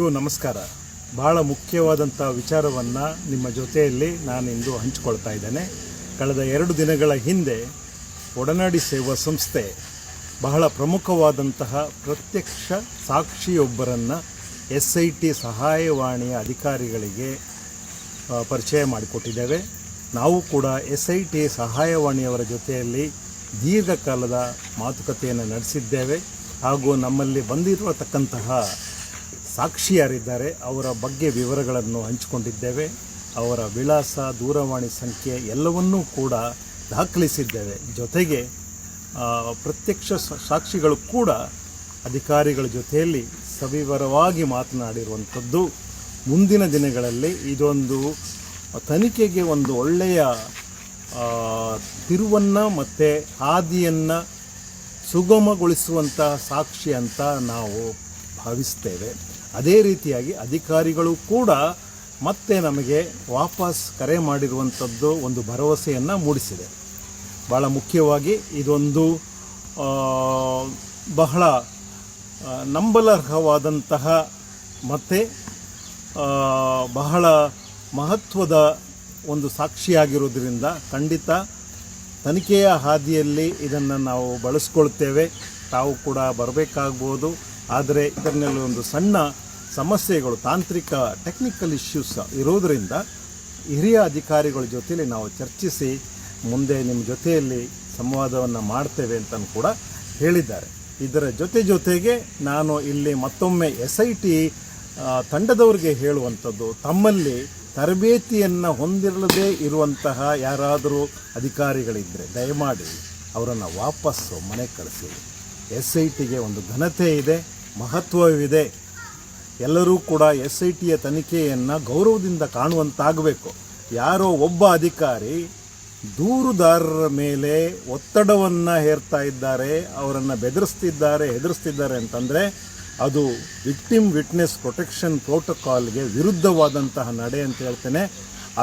ನಮಸ್ಕಾರ. ಬಹಳ ಮುಖ್ಯವಾದಂಥ ವಿಚಾರವನ್ನು ನಿಮ್ಮ ಜೊತೆಯಲ್ಲಿ ನಾನಿಂದು ಹಂಚಿಕೊಳ್ತಾ ಇದ್ದೇನೆ. ಕಳೆದ ಎರಡು ದಿನಗಳ ಹಿಂದೆ ಒಡನಾಡಿ ಸೇವಾ ಸಂಸ್ಥೆ ಬಹಳ ಪ್ರಮುಖವಾದಂತಹ ಪ್ರತ್ಯಕ್ಷ ಸಾಕ್ಷಿಯೊಬ್ಬರನ್ನು ಎಸ್ ಐ ಟಿ ಸಹಾಯವಾಣಿಯ ಅಧಿಕಾರಿಗಳಿಗೆ ಪರಿಚಯ ಮಾಡಿಕೊಟ್ಟಿದ್ದೇವೆ. ನಾವು ಕೂಡ ಎಸ್ ಐ ಟಿ ಸಹಾಯವಾಣಿಯವರ ಜೊತೆಯಲ್ಲಿ ದೀರ್ಘಕಾಲದ ಮಾತುಕತೆಯನ್ನು ನಡೆಸಿದ್ದೇವೆ. ಹಾಗೂ ನಮ್ಮಲ್ಲಿ ಬಂದಿರತಕ್ಕಂತಹ ಸಾಕ್ಷಿ ಯಾರಿದ್ದಾರೆ ಅವರ ಬಗ್ಗೆ ವಿವರಗಳನ್ನು ಹಂಚಿಕೊಂಡಿದ್ದೇವೆ. ಅವರ ವಿಳಾಸ, ದೂರವಾಣಿ ಸಂಖ್ಯೆ ಎಲ್ಲವನ್ನೂ ಕೂಡ ದಾಖಲಿಸಿದ್ದೇವೆ. ಜೊತೆಗೆ ಪ್ರತ್ಯಕ್ಷ ಸಾಕ್ಷಿಗಳು ಕೂಡ ಅಧಿಕಾರಿಗಳ ಜೊತೆಯಲ್ಲಿ ಸವಿವರವಾಗಿ ಮಾತನಾಡಿರುವಂಥದ್ದು. ಮುಂದಿನ ದಿನಗಳಲ್ಲಿ ಇದೊಂದು ತನಿಖೆಗೆ ಒಂದು ಒಳ್ಳೆಯ ತಿರುವನ್ನು ಮತ್ತು ಹಾದಿಯನ್ನು ಸುಗಮಗೊಳಿಸುವಂತಹ ಸಾಕ್ಷಿ ಅಂತ ನಾವು ಭಾವಿಸ್ತೇವೆ. ಅದೇ ರೀತಿಯಾಗಿ ಅಧಿಕಾರಿಗಳು ಕೂಡ ಮತ್ತೆ ನಮಗೆ ವಾಪಸ್ ಕರೆ ಮಾಡಿರುವಂಥದ್ದು ಒಂದು ಭರವಸೆಯನ್ನು ಮೂಡಿಸಿದೆ. ಭಾಳ ಮುಖ್ಯವಾಗಿ ಇದೊಂದು ಬಹಳ ನಂಬಲಾರ್ಹವಾದಂತಹ ಮತ್ತು ಬಹಳ ಮಹತ್ವದ ಒಂದು ಸಾಕ್ಷಿಯಾಗಿರುವುದರಿಂದ ಖಂಡಿತ ತನಿಖೆಯ ಹಾದಿಯಲ್ಲಿ ಇದನ್ನು ನಾವು ಬಳಸ್ಕೊಳ್ತೇವೆ. ತಾವು ಕೂಡ ಬರಬೇಕಾಗ್ಬೋದು. ಆದರೆ ಇದರಲ್ಲಿ ಒಂದು ಸಣ್ಣ ಸಮಸ್ಯೆಗಳು, ತಾಂತ್ರಿಕ ಟೆಕ್ನಿಕಲ್ ಇಶ್ಯೂಸ್ ಇರೋದರಿಂದ ಹಿರಿಯ ಅಧಿಕಾರಿಗಳ ಜೊತೆಯಲ್ಲಿ ನಾವು ಚರ್ಚಿಸಿ ಮುಂದೆ ನಿಮ್ಮ ಜೊತೆಯಲ್ಲಿ ಸಂವಾದವನ್ನು ಮಾಡ್ತೇವೆ ಅಂತ ಕೂಡ ಹೇಳಿದ್ದಾರೆ. ಇದರ ಜೊತೆ ಜೊತೆಗೆ ನಾನು ಇಲ್ಲಿ ಮತ್ತೊಮ್ಮೆ ಎಸ್ ಐ ಟಿ ತಂಡದವರಿಗೆ ಹೇಳುವಂಥದ್ದು, ತಮ್ಮಲ್ಲಿ ತರಬೇತಿಯನ್ನು ಹೊಂದಿರದೇ ಇರುವಂತಹ ಯಾರಾದರೂ ಅಧಿಕಾರಿಗಳಿದ್ದರೆ ದಯಮಾಡಿ ಅವರನ್ನು ವಾಪಸ್ಸು ಮನೆ ಕಳಿಸಿ. ಎಸ್ ಐ ಟಿಗೆ ಒಂದು ಘನತೆ ಇದೆ, ಮಹತ್ವವಿದೆ. ಎಲ್ಲರೂ ಕೂಡ ಎಸ್ ಐ ಟಿಯ ತನಿಖೆಯನ್ನು ಗೌರವದಿಂದ ಕಾಣುವಂತಾಗಬೇಕು. ಯಾರೋ ಒಬ್ಬ ಅಧಿಕಾರಿ ದೂರುದಾರರ ಮೇಲೆ ಒತ್ತಡವನ್ನು ಹೇರ್ತಾ ಇದ್ದಾರೆ, ಅವರನ್ನು ಬೆದರಿಸ್ತಿದ್ದಾರೆ, ಹೆದರಿಸ್ತಿದ್ದಾರೆ ಅಂತಂದರೆ ಅದು ವಿಕ್ಟಿಮ್ ವಿಟ್ನೆಸ್ ಪ್ರೊಟೆಕ್ಷನ್ ಪ್ರೋಟೋಕಾಲ್ಗೆ ವಿರುದ್ಧವಾದಂತಹ ನಡೆ ಅಂತ ಹೇಳ್ತೇನೆ.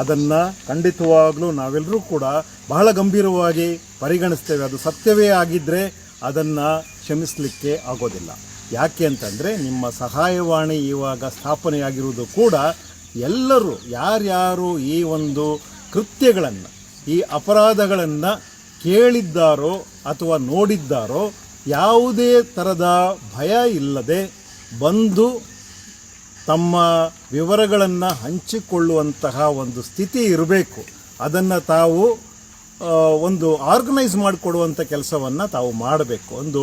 ಅದನ್ನು ಖಂಡಿತವಾಗಲೂ ನಾವೆಲ್ಲರೂ ಕೂಡ ಬಹಳ ಗಂಭೀರವಾಗಿ ಪರಿಗಣಿಸ್ತೇವೆ. ಅದು ಸತ್ಯವೇ ಆಗಿದ್ದರೆ ಅದನ್ನು ಕ್ಷಮಿಸಲಿಕ್ಕೆ ಆಗೋದಿಲ್ಲ. ಯಾಕೆ ಅಂತಂದರೆ ನಿಮ್ಮ ಸಹಾಯವಾಣಿ ಇವಾಗ ಸ್ಥಾಪನೆಯಾಗಿರುವುದು ಕೂಡ ಎಲ್ಲರೂ, ಯಾರ್ಯಾರು ಈ ಒಂದು ಕೃತ್ಯಗಳನ್ನು, ಈ ಅಪರಾಧಗಳನ್ನು ಕೇಳಿದ್ದಾರೋ ಅಥವಾ ನೋಡಿದ್ದಾರೋ, ಯಾವುದೇ ಥರದ ಭಯ ಇಲ್ಲದೆ ಬಂದು ತಮ್ಮ ವಿವರಗಳನ್ನು ಹಂಚಿಕೊಳ್ಳುವಂತಹ ಒಂದು ಸ್ಥಿತಿ ಇರಬೇಕು. ಅದನ್ನು ತಾವು ಒಂದು ಆರ್ಗನೈಸ್ ಮಾಡಿಕೊಡುವಂಥ ಕೆಲಸವನ್ನು ತಾವು ಮಾಡಬೇಕು. ಒಂದು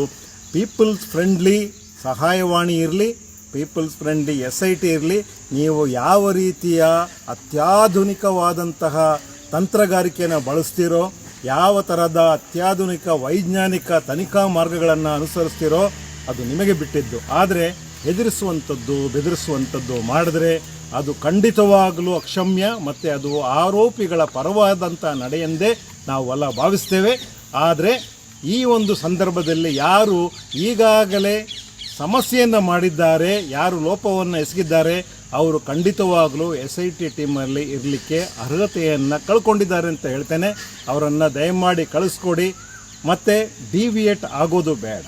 ಪೀಪಲ್ಸ್ ಫ್ರೆಂಡ್ಲಿ ಸಹಾಯವಾಣಿ ಇರಲಿ, peoples friendly S I T ಇರಲಿ, ನೀವು ಯಾವ ರೀತಿಯ ಅತ್ಯಾಧುನಿಕವಾದಂತಹ ತಂತ್ರಗಾರಿಕೆಯನ್ನು ಬಳಸ್ತೀರೋ, ಯಾವ ಥರದ ಅತ್ಯಾಧುನಿಕ ವೈಜ್ಞಾನಿಕ ತನಿಖಾ ಮಾರ್ಗಗಳನ್ನು ಅನುಸರಿಸ್ತೀರೋ, ಅದು ನಿಮಗೆ ಬಿಟ್ಟಿದ್ದು. ಆದರೆ ಹೆದರಿಸುವಂಥದ್ದು, ಬೆದರಿಸುವಂಥದ್ದು ಮಾಡಿದ್ರೆ ಅದು ಖಂಡಿತವಾಗಲೂ ಅಕ್ಷಮ್ಯ ಮತ್ತು ಅದು ಆರೋಪಿಗಳ ಪರವಾದಂಥ ನಡೆಯೆಂದೇ ನಾವು ಎಲ್ಲ ಭಾವಿಸ್ತೇವೆ. ಆದರೆ ಈ ಒಂದು ಸಂದರ್ಭದಲ್ಲಿ ಯಾರು ಈಗಾಗಲೇ ಸಮಸ್ಯೆಯನ್ನು ಮಾಡಿದ್ದಾರೆ, ಯಾರು ಲೋಪವನ್ನು ಎಸಗಿದ್ದಾರೆ, ಅವರು ಖಂಡಿತವಾಗಲೂ ಎಸ್ ಐ ಟಿ ಟೀಮಲ್ಲಿ ಇರಲಿಕ್ಕೆ ಅರ್ಹತೆಯನ್ನು ಕಳ್ಕೊಂಡಿದ್ದಾರೆ ಅಂತ ಹೇಳ್ತೇನೆ. ಅವರನ್ನು ದಯಮಾಡಿ ಕಳಿಸ್ಕೊಡಿ. ಮತ್ತು ಡಿವಿಯೇಟ್ ಆಗೋದು ಬೇಡ.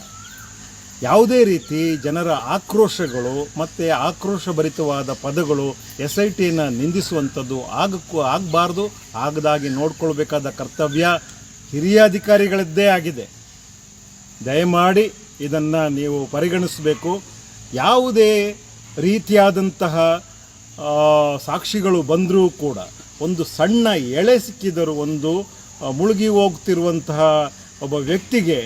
ಯಾವುದೇ ರೀತಿ ಜನರ ಆಕ್ರೋಶಗಳು ಮತ್ತು ಆಕ್ರೋಶಭರಿತವಾದ ಪದಗಳು ಎಸ್ ಐ ಟಿನ ನಿಂದಿಸುವಂಥದ್ದು ಆಗಕ್ಕೂ ಆಗಬಾರ್ದು. ಆಗದಾಗಿ ನೋಡ್ಕೊಳ್ಬೇಕಾದ ಕರ್ತವ್ಯ ಹಿರಿಯ ಅಧಿಕಾರಿಗಳದ್ದೇ ಆಗಿದೆ. ದಯಮಾಡಿ ಇದನ್ನು ನೀವು ಪರಿಗಣಿಸಬೇಕು. ಯಾವುದೇ ರೀತಿಯಾದಂತಹ ಸಾಕ್ಷಿಗಳು ಬಂದರೂ ಕೂಡ, ಒಂದು ಸಣ್ಣ ಎಳೆ ಸಿಕ್ಕಿದರೂ ಒಂದು ಮುಳುಗಿ ಹೋಗ್ತಿರುವಂತಹ ಒಬ್ಬ ವ್ಯಕ್ತಿಗೆ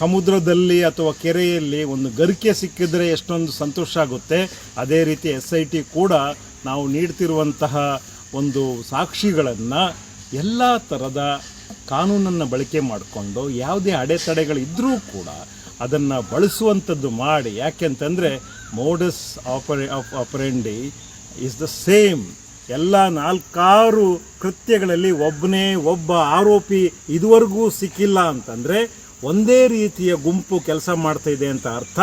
ಸಮುದ್ರದಲ್ಲಿ ಅಥವಾ ಕೆರೆಯಲ್ಲಿ ಒಂದು ಗರಿಕೆ ಸಿಕ್ಕಿದರೆ ಎಷ್ಟೊಂದು ಸಂತೋಷ ಆಗುತ್ತೆ. ಅದೇ ರೀತಿ ಎಸ್ ಐ ಟಿ ಕೂಡ ನಾವು ನೀಡ್ತಿರುವಂತಹ ಒಂದು ಸಾಕ್ಷಿಗಳನ್ನು ಎಲ್ಲ ಥರದ ಕಾನೂನನ್ನು ಬಳಕೆ ಮಾಡಿಕೊಂಡು ಯಾವುದೇ ಅಡೆತಡೆಗಳಿದ್ದರೂ ಕೂಡ ಅದನ್ನು ಬಳಸುವಂಥದ್ದು ಮಾಡಿ. ಯಾಕೆಂತಂದರೆ modus opera of operandi is the same ಎಲ್ಲ ನಾಲ್ಕಾರು ಕೃತ್ಯಗಳಲ್ಲಿ ಒಬ್ಬನೇ ಒಬ್ಬ ಆರೋಪಿ ಇದುವರೆಗೂ ಸಿಕ್ಕಿಲ್ಲ ಅಂತಂದರೆ, ಒಂದೇ ರೀತಿಯ ಗುಂಪು ಕೆಲಸ ಮಾಡ್ತಾ ಇದೆ ಅಂತ ಅರ್ಥ.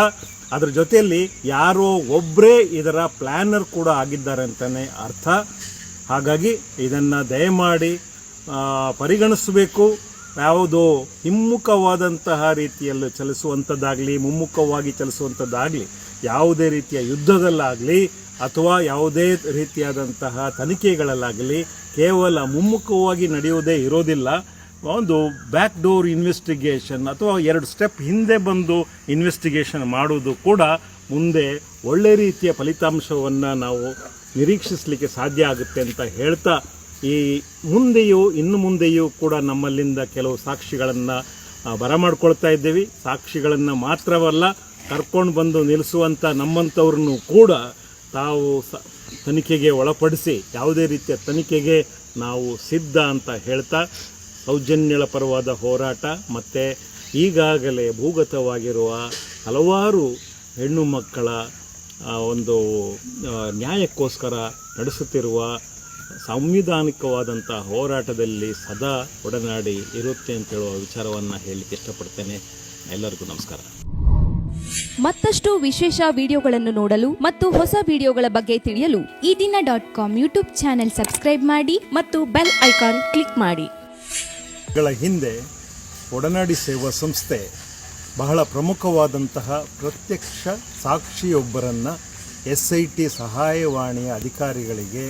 ಅದರ ಜೊತೆಯಲ್ಲಿ ಯಾರೋ ಒಬ್ಬರೇ ಇದರ ಪ್ಲ್ಯಾನರ್ ಕೂಡ ಆಗಿದ್ದಾರೆ ಅಂತಲೇ ಅರ್ಥ. ಹಾಗಾಗಿ ಇದನ್ನು ದಯಮಾಡಿ ಪರಿಗಣಿಸಬೇಕು. ಯಾವುದೋ ಹಿಮ್ಮುಖವಾದಂತಹ ರೀತಿಯಲ್ಲಿ ಚಲಿಸುವಂಥದ್ದಾಗಲಿ, ಮುಮ್ಮುಖವಾಗಿ ಚಲಿಸುವಂಥದ್ದಾಗಲಿ, ಯಾವುದೇ ರೀತಿಯ ಯುದ್ಧದಲ್ಲಾಗಲಿ, ಅಥವಾ ಯಾವುದೇ ರೀತಿಯಾದಂತಹ ತನಿಖೆಗಳಲ್ಲಾಗಲಿ, ಕೇವಲ ಮುಮ್ಮುಖವಾಗಿ ನಡೆಯುವುದೇ ಇರೋದಿಲ್ಲ. ಒಂದು ಬ್ಯಾಕ್ ಡೋರ್ ಇನ್ವೆಸ್ಟಿಗೇಷನ್ ಅಥವಾ ಎರಡು ಸ್ಟೆಪ್ ಹಿಂದೆ ಬಂದು ಇನ್ವೆಸ್ಟಿಗೇಷನ್ ಮಾಡುವುದು ಕೂಡ ಮುಂದೆ ಒಳ್ಳೆ ರೀತಿಯ ಫಲಿತಾಂಶವನ್ನು ನಾವು ನಿರೀಕ್ಷಿಸಲಿಕ್ಕೆ ಸಾಧ್ಯ ಆಗುತ್ತೆ ಅಂತ ಹೇಳ್ತಾ ಈ ಮುಂದೆಯೂ, ಇನ್ನು ಮುಂದೆಯೂ ಕೂಡ ನಮ್ಮಲ್ಲಿಂದ ಕೆಲವು ಸಾಕ್ಷಿಗಳನ್ನು ಬರಮಾಡ್ಕೊಳ್ತಾ ಇದ್ದೀವಿ. ಸಾಕ್ಷಿಗಳನ್ನು ಮಾತ್ರವಲ್ಲ, ಕರ್ಕೊಂಡು ಬಂದು ನಿಲ್ಲಿಸುವಂಥ ನಮ್ಮಂಥವ್ರನ್ನು ಕೂಡ ತಾವು ಸ, ತನಿಖೆಗೆ ಒಳಪಡಿಸಿ, ಯಾವುದೇ ರೀತಿಯ ತನಿಖೆಗೆ ನಾವು ಸಿದ್ಧ ಅಂತ ಹೇಳ್ತಾ, ಸೌಜನ್ಯಳ ಪರವಾದ ಹೋರಾಟ, ಮತ್ತು ಈಗಾಗಲೇ ಭೂಗತವಾಗಿರುವ ಹಲವಾರು ಹೆಣ್ಣು ಮಕ್ಕಳ ಒಂದು ನ್ಯಾಯಕ್ಕೋಸ್ಕರ ನಡೆಸುತ್ತಿರುವ ಸಾಂವಿಧಾನಿಕವಾದಂಥ ಹೋರಾಟದಲ್ಲಿ ಸದಾ ಒಡನಾಡಿ ಇರುತ್ತೆ ಅಂತ ಹೇಳುವ ವಿಚಾರವನ್ನು ಹೇಳಲಿಕ್ಕೆ ಇಷ್ಟಪಡ್ತೇನೆ. ಎಲ್ಲರಿಗೂ ನಮಸ್ಕಾರ. ಮತ್ತಷ್ಟು ವಿಶೇಷ ವಿಡಿಯೋಗಳನ್ನು ನೋಡಲು ಮತ್ತು ಹೊಸ ವಿಡಿಯೋಗಳ ಬಗ್ಗೆ ತಿಳಿಯಲು Ee Dina dot com YouTube channel subscribe ಮಾಡಿ ಮತ್ತು ಬೆಲ್ ಐಕಾನ್ ಕ್ಲಿಕ್ ಮಾಡಿ. ಹಿಂದೆ ಒಡನಾಡಿ ಸೇವಾ ಸಂಸ್ಥೆ ಬಹಳ ಪ್ರಮುಖವಾದಂತಹ ಪ್ರತ್ಯಕ್ಷ ಸಾಕ್ಷಿಯೊಬ್ಬರನ್ನು ಎಸ್ ಐ ಟಿ ಸಹಾಯವಾಣಿಯ ಅಧಿಕಾರಿಗಳಿಗೆ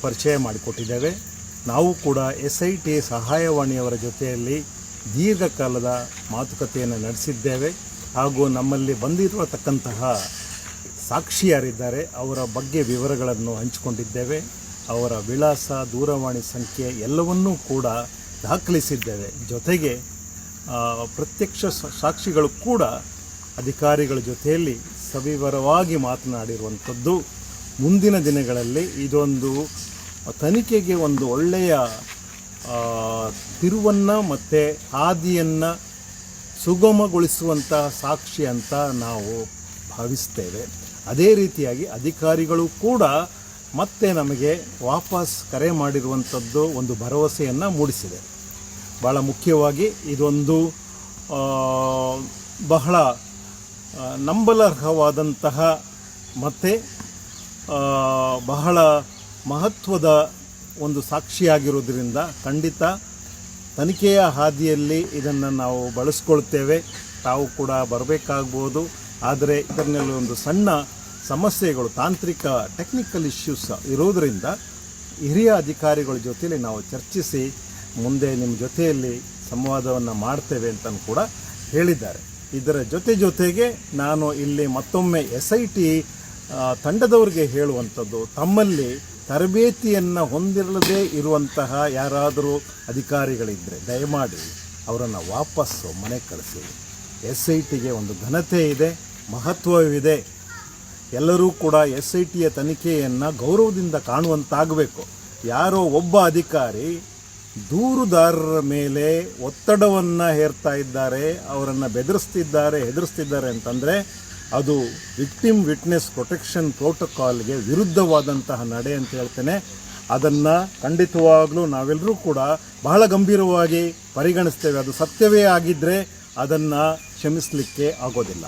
ಪರಿಚಯ ಮಾಡಿಕೊಟ್ಟಿದ್ದೇವೆ. ನಾವು ಕೂಡ ಎಸ್ ಐ ಟಿ ಸಹಾಯವಾಣಿಯವರ ಜೊತೆಯಲ್ಲಿ ದೀರ್ಘಕಾಲದ ಮಾತುಕತೆಯನ್ನು ನಡೆಸಿದ್ದೇವೆ. ಹಾಗೂ ನಮ್ಮಲ್ಲಿ ಬಂದಿರತಕ್ಕಂತಹ ಸಾಕ್ಷಿಯಾರಿದ್ದಾರೆ. ಅವರ ಬಗ್ಗೆ ವಿವರಗಳನ್ನು ಹಂಚಿಕೊಂಡಿದ್ದೇವೆ. ಅವರ ವಿಳಾಸ, ದೂರವಾಣಿ ಸಂಖ್ಯೆ ಎಲ್ಲವನ್ನೂ ಕೂಡ ದಾಖಲಿಸಿದ್ದೇವೆ. ಜೊತೆಗೆ ಪ್ರತ್ಯಕ್ಷ ಸಾಕ್ಷಿಗಳು ಕೂಡ ಅಧಿಕಾರಿಗಳ ಜೊತೆಯಲ್ಲಿ ಸವಿವರವಾಗಿ ಮಾತನಾಡಿರುವಂಥದ್ದು ಮುಂದಿನ ದಿನಗಳಲ್ಲಿ ಇದೊಂದು ತನಿಖೆಗೆ ಒಂದು ಒಳ್ಳೆಯ ತಿರುವನ್ನು ಮತ್ತು ಹಾದಿಯನ್ನು ಸುಗಮಗೊಳಿಸುವಂತಹ ಸಾಕ್ಷಿ ಅಂತ ನಾವು ಭಾವಿಸ್ತೇವೆ. ಅದೇ ರೀತಿಯಾಗಿ ಅಧಿಕಾರಿಗಳು ಕೂಡ ಮತ್ತೆ ನಮಗೆ ವಾಪಸ್ ಕರೆ ಮಾಡಿರುವಂಥದ್ದು ಒಂದು ಭರವಸೆಯನ್ನು ಮೂಡಿಸಿದೆ. ಭಾಳ ಮುಖ್ಯವಾಗಿ ಇದೊಂದು ಬಹಳ ನಂಬಲರ್ಹವಾದಂತಹ ಮತ್ತು ಬಹಳ ಮಹತ್ವದ ಒಂದು ಸಾಕ್ಷಿಯಾಗಿರೋದ್ರಿಂದ ಖಂಡಿತ ತನಿಖೆಯ ಹಾದಿಯಲ್ಲಿ ಇದನ್ನು ನಾವು ಬಳಸ್ಕೊಳ್ತೇವೆ. ತಾವು ಕೂಡ ಬರಬೇಕಾಗ್ಬೋದು. ಆದರೆ ಇದರಲ್ಲಿ ಒಂದು ಸಣ್ಣ ಸಮಸ್ಯೆಗಳು, ತಾಂತ್ರಿಕ ಟೆಕ್ನಿಕಲ್ ಇಶ್ಯೂಸ್ ಇರೋದರಿಂದ ಹಿರಿಯ ಅಧಿಕಾರಿಗಳ ಜೊತೆಯಲ್ಲಿ ನಾವು ಚರ್ಚಿಸಿ ಮುಂದೆ ನಿಮ್ಮ ಜೊತೆಯಲ್ಲಿ ಸಂವಾದವನ್ನು ಮಾಡ್ತೇವೆ ಅಂತ ಕೂಡ ಹೇಳಿದ್ದಾರೆ. ಇದರ ಜೊತೆ ಜೊತೆಗೆ ನಾನು ಇಲ್ಲಿ ಮತ್ತೊಮ್ಮೆ ಎಸ್ ಐ ಟಿ ತಂಡದವರಿಗೆ ಹೇಳುವಂಥದ್ದು, ತಮ್ಮಲ್ಲಿ ತರಬೇತಿಯನ್ನು ಹೊಂದಿರದೇ ಇರುವಂತಹ ಯಾರಾದರೂ ಅಧಿಕಾರಿಗಳಿದ್ದರೆ ದಯಮಾಡಿ ಅವರನ್ನು ವಾಪಸ್ಸು ಮನೆ ಕಳಿಸಿ. ಎಸ್ ಐ ಟಿಗೆ ಒಂದು ಘನತೆ ಇದೆ, ಮಹತ್ವವಿದೆ. ಎಲ್ಲರೂ ಕೂಡ ಎಸ್ ಐ ಟಿಯ ತನಿಖೆಯನ್ನು ಗೌರವದಿಂದ ಕಾಣುವಂತಾಗಬೇಕು. ಯಾರೋ ಒಬ್ಬ ಅಧಿಕಾರಿ ದೂರುದಾರರ ಮೇಲೆ ಒತ್ತಡವನ್ನು ಹೇರ್ತಾ ಇದ್ದಾರೆ, ಅವರನ್ನು ಬೆದರಿಸ್ತಿದ್ದಾರೆ, ಹೆದರಿಸ್ತಿದ್ದಾರೆ ಅಂತಂದರೆ ಅದು ವಿಕ್ಟಿಮ್ ವಿಟ್ನೆಸ್ ಪ್ರೊಟೆಕ್ಷನ್ ಪ್ರೋಟೋಕಾಲ್ಗೆ ವಿರುದ್ಧವಾದಂತಹ ನಡೆ ಅಂತ ಹೇಳ್ತೇನೆ. ಅದನ್ನು ಖಂಡಿತವಾಗಲೂ ನಾವೆಲ್ಲರೂ ಕೂಡ ಬಹಳ ಗಂಭೀರವಾಗಿ ಪರಿಗಣಿಸ್ತೇವೆ. ಅದು ಸತ್ಯವೇ ಆಗಿದ್ದರೆ ಅದನ್ನು ಕ್ಷಮಿಸಲಿಕ್ಕೆ ಆಗೋದಿಲ್ಲ.